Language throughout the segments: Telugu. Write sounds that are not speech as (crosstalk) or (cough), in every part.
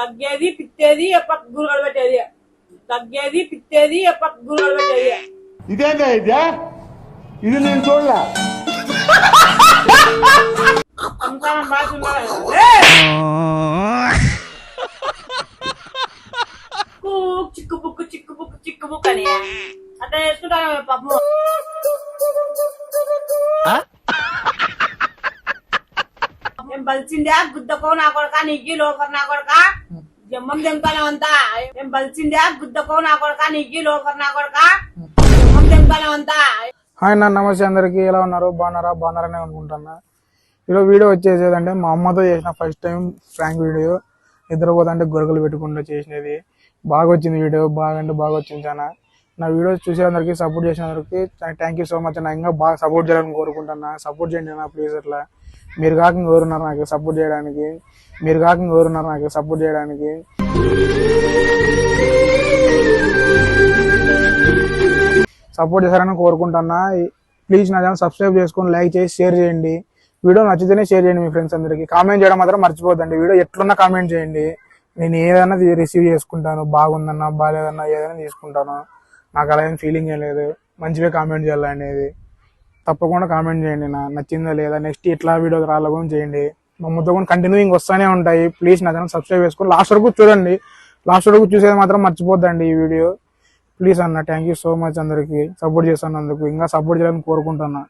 తగ్గేది పిత్తేది ఎప్ప గురుగలు పెట్టేది తగ్గేది పిత్తేది ఎప్ప గురుగలు పెట్టేది ఇదేందా ఇదే ఇది నేను చూడలే సంసారం బాగున్నారు చిక్కు బుక్కు చిక్కు బుక్కు చిక్కు బుక్ అని అట్లా వేసుకుంటాను పాపం ఏం బలిచిండే గుద్దకో నా కొడక నీకి లోకర్ నా కొడక జమ్మం దెంకాలం అంతా. ఏం బలిసిందే? గుద్దకో నా కొడక నీకి లోకర్ నా కొడక? జమ్మం దెంకాలం అంతా. హాయ్ నా నమస్తే అందరికీ. ఎలా ఉన్నారు? బాగున్నారా? బాగున్నారని అనుకుంటున్నా. ఈరోజు వీడియో వచ్చేసి ఏదంటే మా అమ్మతో చేసిన ఫస్ట్ టైం ఫ్రాంక్ వీడియో నిద్రపోతుంటే గొరకలు పెట్టుకుంటూ చేసినది. బాగా వచ్చింది వీడియో బాగా అంటే బాగా వచ్చింది చాలా నా వీడియో చూసేందరికీ సపోర్ట్ చేసినందరికీ థ్యాంక్ యూ సో మచ్ నా ఇంకా బాగా సపోర్ట్ చేయాలని కోరుకుంటున్నా. సపోర్ట్ చేయండి నా ప్లీజ్ అట్లా. మీరు కాక ఎవరున్నారు నాకు సపోర్ట్ చేయడానికి? మీరు కాక ఎవరున్నారు నాకు సపోర్ట్ చేయడానికి? సపోర్ట్ చేశారని కోరుకుంటున్నా. ప్లీజ్ నా ఛానల్ సబ్స్క్రైబ్ చేసుకొని లైక్ చేసి షేర్ చేయండి. వీడియో నచ్చితేనే షేర్ చేయండి మీ ఫ్రెండ్స్ అందరికి. కామెంట్ చేయడం మాత్రం మర్చిపోద్దండి. వీడియో ఎట్లున్నా కామెంట్ చేయండి. నేను ఏదైనా రిసీవ్ చేసుకుంటాను. బాగుందన్నా బాగాలేదన్నా ఏదైనా తీసుకుంటాను. నాకు అలా ఏం ఫీలింగ్ ఏం లేదు. మంచిగా కామెంట్ చేయాలనేది తప్పకుండా కామెంట్ చేయండి నా. నచ్చిందా లేదా? నెక్స్ట్ ఇట్లా వీడియో రాలకుండా చేయండి. మమ్మల్తో కూడా కంటిన్యూయింగ్ వస్తూనే ఉంటాయి. ప్లీజ్ నా ఛానల్ సబ్స్క్రైబ్ చేసుకొని లాస్ట్ వరకు చూడండి. లాస్ట్ వరకు చూసేది మాత్రం మర్చిపోద్దండి ఈ వీడియో ప్లీజ్ అన్న థ్యాంక్ యూ సో మచ్ అందరికి. సపోర్ట్ చేస్తున్నందుకు ఇంకా సపోర్ట్ చేయాలని కోరుకుంటున్నా.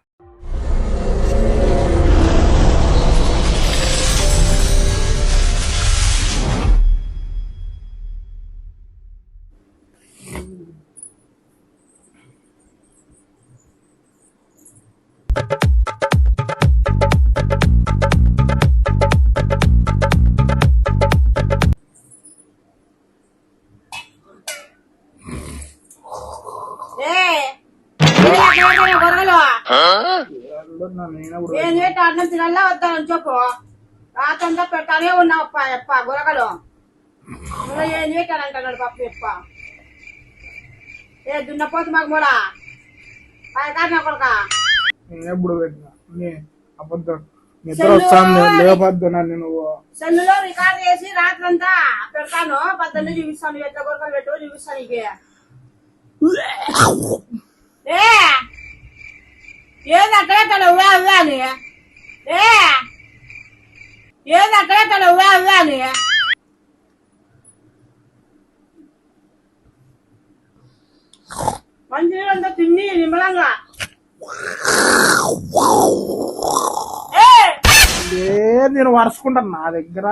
ఏం చేస్తా? అన్నం తినల్లా వద్దాను చెప్పు. రాత్రంతా పెట్టానే ఉన్నావు అప్ప ఎప్ప నువ్వు ఏం చేశానంటున్నాడు పప్పు ఎప్ప ఏ దున్నపోతు మాకు కూడా. కాదు నా కొడుక ఎప్పుడు పెట్టినా. అబద్ధం. నిద్ర వస్తాను లేపద్దు నన్ను నువ్వు. సెల్లులో రికార్డ్ చేసి రాత్రంతా పెడతాను. పద్దెనిమిది చూపిస్తాను. ఎట్లా గురకలు పెట్టు? చూపిస్తాను నీకు. ఏ! ఏది అక్కడే తన ఉవా ఉవా అని. ఏ? ఏది అక్కడే తన ఉవా ఉవా అని. మంచి నీళ్ళంతా తిని నిమ్మలంగా. ఏ? ఏ నేను వరుసుకుంటాను. నా దగ్గర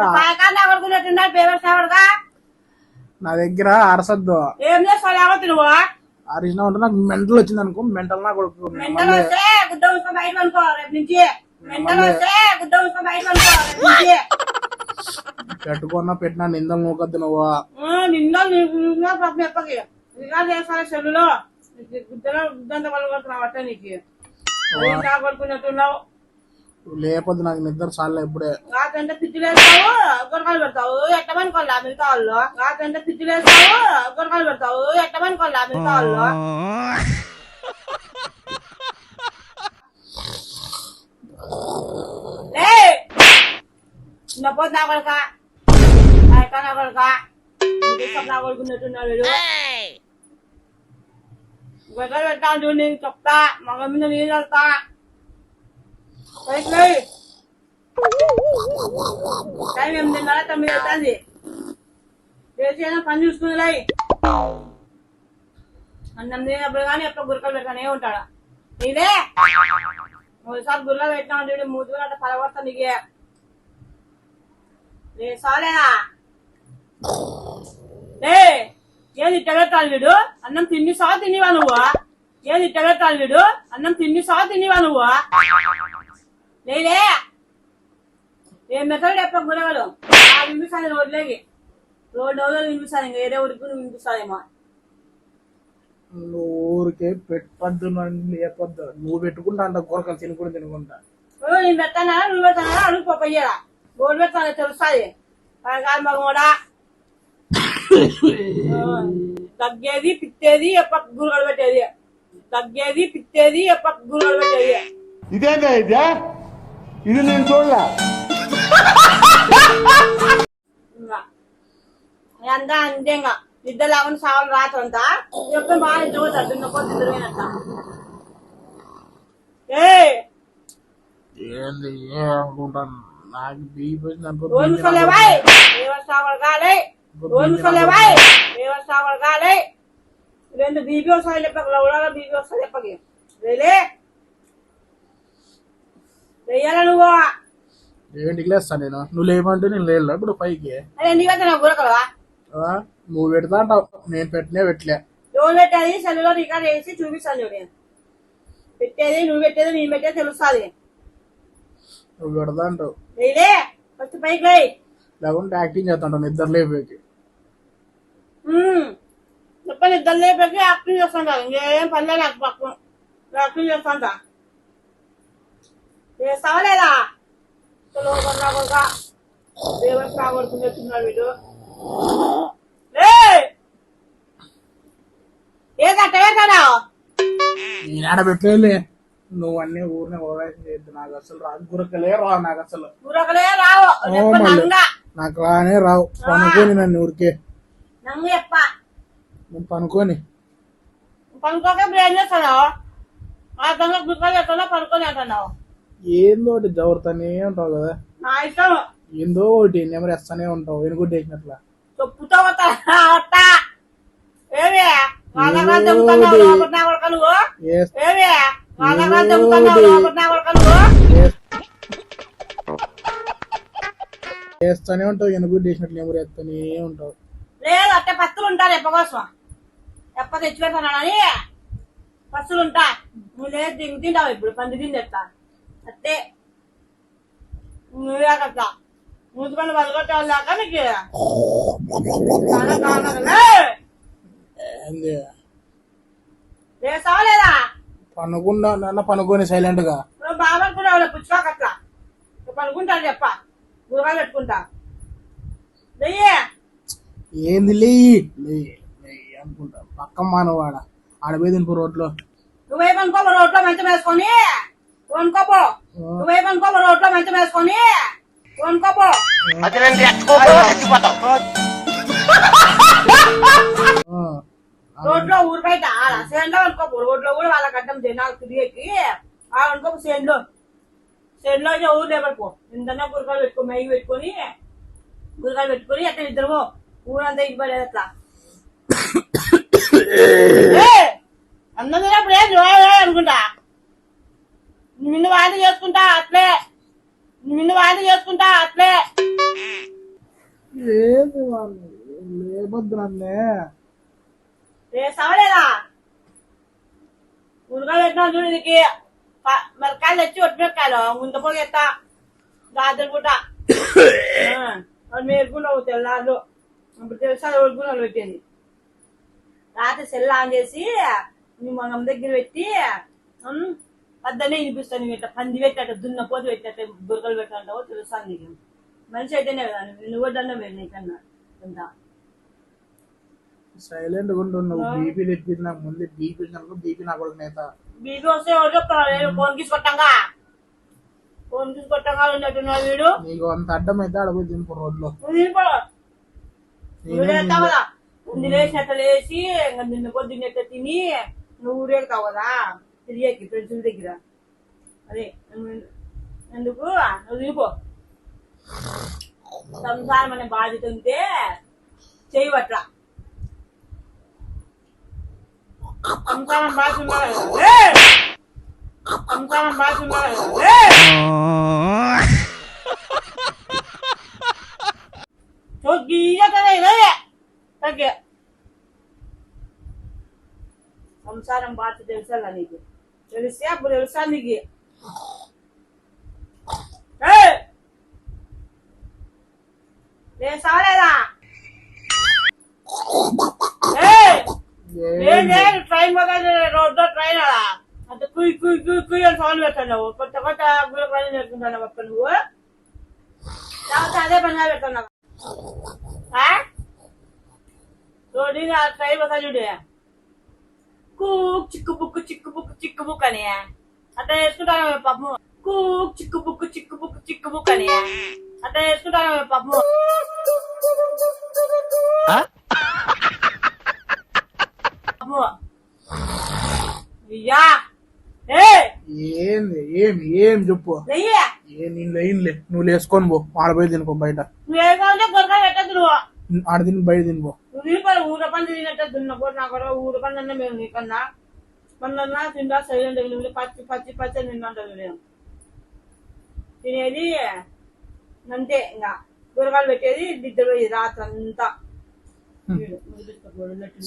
నా దగ్గర అరసద్దు. ఏం చేస్తావు? ఎవరు నువ్వు. అరిసిన ఉంటే నాకు మెంటల్ వచ్చింది అనుకో మెంటల్ నా కొడుకు. మెంటల్ వస్తే గుడ్డ ఉసుకొని బయట అనుకో రేపు నుంచి. మెంటల్ వస్తే గుడ్డ ఉసుకొని బయట అనుకో రేపు నుంచి. పెట్టుకున్నా పెట్టినా నిందలు నూకద్దు నువ్వు. ఆ, నిన్న పాపం ఎప్పకి? రికార్డ్ చేస్తారా సెల్లులో. గుద్దలో గుద్దంతా పలుకొడుతున్నావు అట్ట నీకు. లేకపోతే నాకు నిద్ర చాలే ఇప్పుడే. రాత్రంటే పిచ్చిలేస్తావు గురకాలు పెడతావు ఎట్టమని కొల్లా మిగతా వాళ్ళు రాత్రంటే పిచ్చిలేస్తావు గురకాలు పెడతావు ఎట్టమని కొల్లా మిగతా వాళ్ళు! చిన్నపోతు నా కొడుక? అక్క నా కొడుక? నా కొడుకున్నట్టున్నాడు చూడు నేను చెప్తా మగ మీద నీళ్ళు వెళ్తా. టైం ఎనిమిదిన్నర తొమ్మిది అవుతుంది చేసి ఏదో పని చూసుకుందిలే అన్నం తినేటప్పుడు కానీ ఎప్పుడు గురకలు పెడతానే ఉంటాడు నీదే ఒకసారి గుర్ర పెట్టినా చూడు మూతి కూడా అట్లా పలగొడతా నీకే లే సాలేనా లే ఏది ఇట్ట పెట్టాలి వీడు అన్నం తిండి సా తినివా నువ్వు ఏది ఇట్ట పెట్టాలి వీడు అన్నం తిండి సా తినివా నువ్వు లేలే ఏ మెథడ్ ఎప్పుడు గురగలు ఆ వినిపిస్తాను రోడ్లోకి రోడ్డు రోజులు వినిపిస్తాను ఇంకా ఏదో ఊరికి నువ్వు వినిపిస్తాదేమో నువ్వు ఊరికే పెట్టద్దు నన్ను లేపద్దు నువ్వు పెట్టుకుంటా అంట కూరకలు తినుకుంటూ తినుకుంటా ఓ, నేను పెట్టానా నువ్వు పెట్టానా అడుగు పప్పయ్యరా గోడు పెడతాను తెలుస్తుంది కాదు మగమోడా తగ్గేది పిత్తేది ఎప్ప గురుగలు పెట్టేది తగ్గేది పిత్తేది ఎప్ప గురుగలు పెట్టేది ఇదేందా ఇదే ఇది నేను చూడలే. అంతా అంతే ఇంకా. నిద్ర లేకుండా సావులు రాత్రి అంతా. ఎప్పుడు బాగా నిద్ర పోతాడు దున్నపో నిద్రపోయినట్ట ఏ ఏంది ఏమనుకుంటాను నాకు బీపీ కాలే కాలే రెండు బీబీ వస్తాయి చెప్పక లవడాలో బీబీ వస్తాయి చెప్పకి వెయ్యాల నువ్వు? ఏంటికి లేస్తాను నేను? నువ్వు లేమంటే నేను లేను ఇప్పుడు పైకి. ఎందుకు అయితే నాకు గురకలవా? నువ్వు పెడతా అంటావు. నేను పెట్టినే పెట్టలే. ఎవరు పెట్టేది? సెల్లులో రికార్డ్ చేసి చూపిస్తాను చూడు. నేను. పెట్టేది నువ్వు పెట్టేది నేను పెట్టేది తెలుస్తుంది. నువ్వు పెడతా అంటావు. రేలే ఫస్ట్ పైకి పోయి లేకుంటే యాక్టింగ్ చేస్తాంటావు నిద్ర లేపేకి. చెప్పండి ఇద్దరు లేపేసి యాక్టింగ్ చేస్తాంట ఇంకేం పని లేదు నాకు పక్కన. యాక్టింగ్ చేస్తాంట చేస్తావా లేదా కొడుక దేవస్ కాగొడుకుని చెప్తున్నాడు వీడు ఏయ్! ఏ కట్టవే కదా నేను ఆడ పెట్టలే నువ్వు అన్ని ఊరినే చేయొద్దు. నాకు అసలు రాదు గురకలే రావు నాకు అసలు. గురకలే రావు. నాకు రానే రావు. పనుకొని నన్ను ఊరికే. నువ్వు పనుకొని. పనుకోక బ్రెయిన్ చేస్తాను? ఆ తొందర గుర్తులు చెప్తున్నా పనుకొని అంటున్నావు? ఏందో ఒకటి జవరుతానే ఉంటావు కదా. నా ఇష్టం. ఏందో ఒకటి నెమరు వేస్తానే ఉంటావు వెనుకొట్టేసినట్లా చెప్పుతో వస్తా ఏమి? లోపల నా ఏమి వాళ్ళగా దెబ్బతున్నావు లోపల నా ఉంటావు. లేదు అట్టే పత్తులు ఉంటారు ఎప్ప కోసం. ఎప్ప తెచ్చి పెడతానని పత్తులు ఉంటా. నువ్వు లేదు దిగు తింటావు ఇప్పుడు పంది తింది ఎట్లా అట్టే. నువ్వే కట్ట మూసుకొని బతకొట్టావు లేక నీకు. లేసావా లేదా పనుకుండా నన్న పనుకొని సైలెంట్గా నువ్వు బాగా అనుకున్నావు పుచ్చుకోక అట్లా. నువ్వు అనుకుంటాను చెప్ప. గురగాలు పెట్టుకుంటా. వెయ్యి. ఏంది లే? అనుకుంటా. పక్క మానవాడ. ఆడపోయి తినిపో రోడ్లో. నువ్వేమనుకో రోడ్లో మంచం వేసుకొని. కొనుక్కోపో. నువ్వేమనుకో రోడ్లో మంచం వేసుకొని కొనుక్కోపో. రోడ్లో ఊరు బయట ఆడ సేన్లో అనుకోపో రోడ్లో కూడా వాళ్ళ గడ్డం జనాలు తిరిగేకి అనుకోపో సేన్లో సేన్లో ఊరు లేబడిపో ఇంతనే గురకాలు పెట్టుకో మెయ్యి పెట్టుకొని గురకాలు పెట్టుకొని అట్లా ఇద్దరు ఊరంతా పడేది అట్లా! (coughs) అన్నం తినప్పుడు ఏం చూడాలి అనుకుంటా? నిన్ను వాంతి చేసుకుంటా అట్లే. నిన్ను వాంతి చేసుకుంటా అట్లే. ఏంది వాళ్ళు లేవద్దు నన్నే. ఏ సవలేదా? ఉడక పెట్టినా చూడు ఇది మిరకాయలు తెచ్చి ఒట్టిమిరకాయలు ముంత పొడి ఎత్తా. రాత్రి పూట మేరుకున్నావు తెల్లారు ఇప్పుడు తెలుసా ఉడుకున్నావు పెట్టింది. రాత్రి సెల్ ఆన్ చేసి నీ దగ్గర పెట్టి పద్దనే వినిపిస్తాను నీకు ఇట్లా పంది పెట్టాట దున్న పోతు పెట్టాట బురకలు పెట్టాంటావో తెలుసా నీకు? మనిషి అయితేనే కదా నువ్వు దండం పెట్టు నీకన్నా ఇంత సైలెంట్గా ఉండు నువ్వు బీపీ తెప్పింది నాకు ముందే బీపీ నాకు బీపీ నా కొడుకు నేత. బీబీ వస్తే ఎవరు నేను ఫోన్ తీసుకొట్టాగా ఫోన్ తీసుకొట్టాగా ఉన్నట్టున్నాడు వీడు. నీకు అంత అడ్డం అయితే ఆడపోయి తినిపో రోడ్లో. లేస్తావు కదా. ముందు లేచినట్టు లేచి నిన్న పొద్దున్నట్టు తిని నువ్వు ఊరేగుతావు కదా. తిరిగేకి ఫ్రెండ్స్ దగ్గర. అదే ఎందుకు? నువ్వు తినిపో. సంసారం అనే బాధ్యత ఉంటే చేయవట్లా సంసారం బాధ్యత ఉండాలి సంసారం బాధ్యత ఉండాలి కదా. ఏయ్! గీయకనే తగ్గే సంసారం బాధ్యత తెలుసా నీకు? తెలిస్తే అప్పుడు తెలుసా నీకు ఏయ్! నేను సాలేదా నేను ట్రైన్ మొదలు రోడ్లో ట్రైన్ అలా అంత కుయ్ కుయ్ కుయ్ కుయ్ అని సౌండ్ పెడుతున్నావు కొత్త కొత్త గుళ్ళ పని నేర్చుకుంటున్నావు అక్క నువ్వు లేకపోతే అదే పనిగా పెడుతున్నావు రోడ్డు ట్రైన్ వస్తా చూడు కూక్ చిక్కు బుక్కు చిక్కు బుక్కు చిక్కు బుక్ అని అట్లా వేసుకుంటాను పాపము కూక్ చిక్కు బుక్కు చిక్కు బుక్కు చిక్కు బుక్ అని అట్లా వేసుకుంటాను పాపము అబ్బో. అయ్యా ఏ ఏంది ఏం ఏం చెప్పు ఏ నేను లేనులే నువ్వు లేసుకొని పో ఆడపోయి తినుకో బయట ఆడ తిని బయట తినిపో ఊర పని తినట్టే దున్నపో నా కూడా ఊర పని అన్నా మేము నీకన్నా పనులన్నా తిండా సైలెంట్ పచ్చి పచ్చి పచ్చి తింటాను నేను తినేది అంతే ఇంకా. కూరగాయలు పెట్టేది నిద్ర రాత్రి అంతా.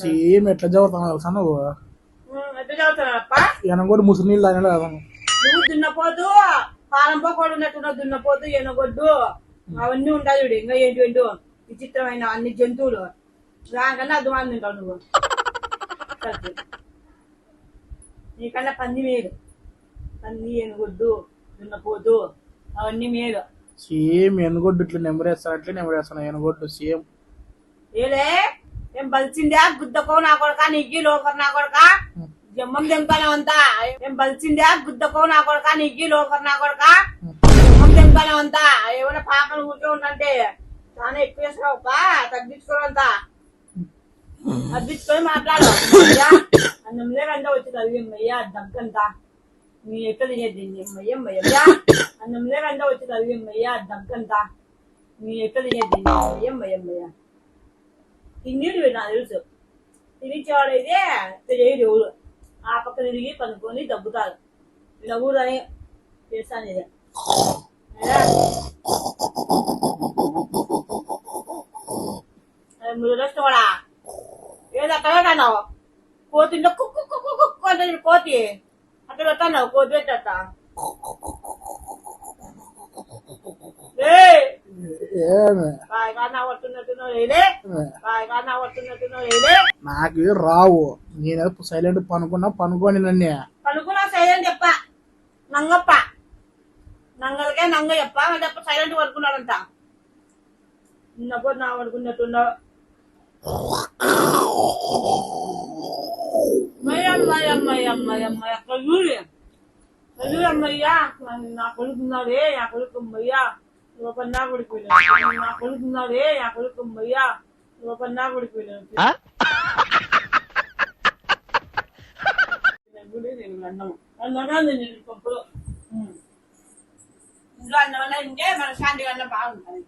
సేమ్ ఎట్లా చదువుతాను తెలుసా నువ్వు? ఎట్లా ముసుగు నీళ్ళు తాగినా. నువ్వు. కూడా ఉన్నట్టున్నావు ఎనగొడ్డు. అవన్నీ ఉంటాయి చూడు ఇంకా ఏంటో విచిత్రమైన అన్ని జంతువులు. నువ్వు. కరెక్ట్. నీకన్నా పంది మేలు పంది ఎనగొడ్డు దున్నపోతు అవన్నీ మేలు. సేమ్ ఎనగొడ్డు ఇట్లా నెంబరేస్తా అట్లే నెంబరేస్తాను ఎనగొడ్డు సేమ్. ఏలే ఏం బలిచిందా గుద్దకో నా కొడక నీకి లోకర్ నా కొడక? జమ్మం దెంకాలం అంతా ఏం బలిచిందా గుద్దకో నా కొడక నీకి లోకర్ నా కొడక? జమ్మం దెంకాలం అంతా ఏమైనా పాకలు ఊరికే ఉందంటే చాలా ఎక్కువ తగ్గించుకోవాలంతా తగ్గించుకొని మాట్లాడు అయ్యా అన్నంలే వచ్చి చదివిమ్మయ్యా దగ్గంతా నీ ఎక్కడ తినేది అయ్యమ్మయ్యా అన్నంలే రంట వచ్చి చదివిమ్మయ్యా దగ్గంతా నీ ఎక్కడ తినేది అయ్యమ్మయ్యమ్మయ్యా తిన్నీడు నాకు తెలుసు తినిచ్చేవాడైతే తెలియదు ఎవరు ఆ పక్క తిరిగి పనుకొని దగ్గుతారు ఇలా అని చేస్తాను ఇది మురస్తవాడా కూడా పెట్టావు కోతింటే కుక్కు కుక్కు కుక్కు అంటే కోతి అక్కడ పెట్టాను కోతి పెట్టట నాకు రావు నేను సైలెంట్ పనుకున్నా పనుకొని నన్నే పలుకున్నా సైలెంట్ చెప్ప నంగప్ప నంగలకే నంగ చెప్ప చెప్ప సైలెంట్ పడుకున్నాడంట నిన్నప్పుడు నా పడుకున్నట్టున్నావు అమ్మయ్యమ్మయ్యమ్మయ్యమ్మ అక్కడ చూడు చదువు అమ్మయ్యా నా కొడుకున్నాడే నా కొడుకు అమ్మయ్యా నువ్వు పన్నా కొడుకున్నాడు నా కొడుకున్నాడే నా కొడుకు అమ్మయ్యా నువ్వు పన్నా కొడుకున్నాడు నేను అన్నం అన్నగా నేను పప్పులు ఇంట్లో అన్నం ఇంకే మన శాంతిగా అన్నం బాగుంటుంది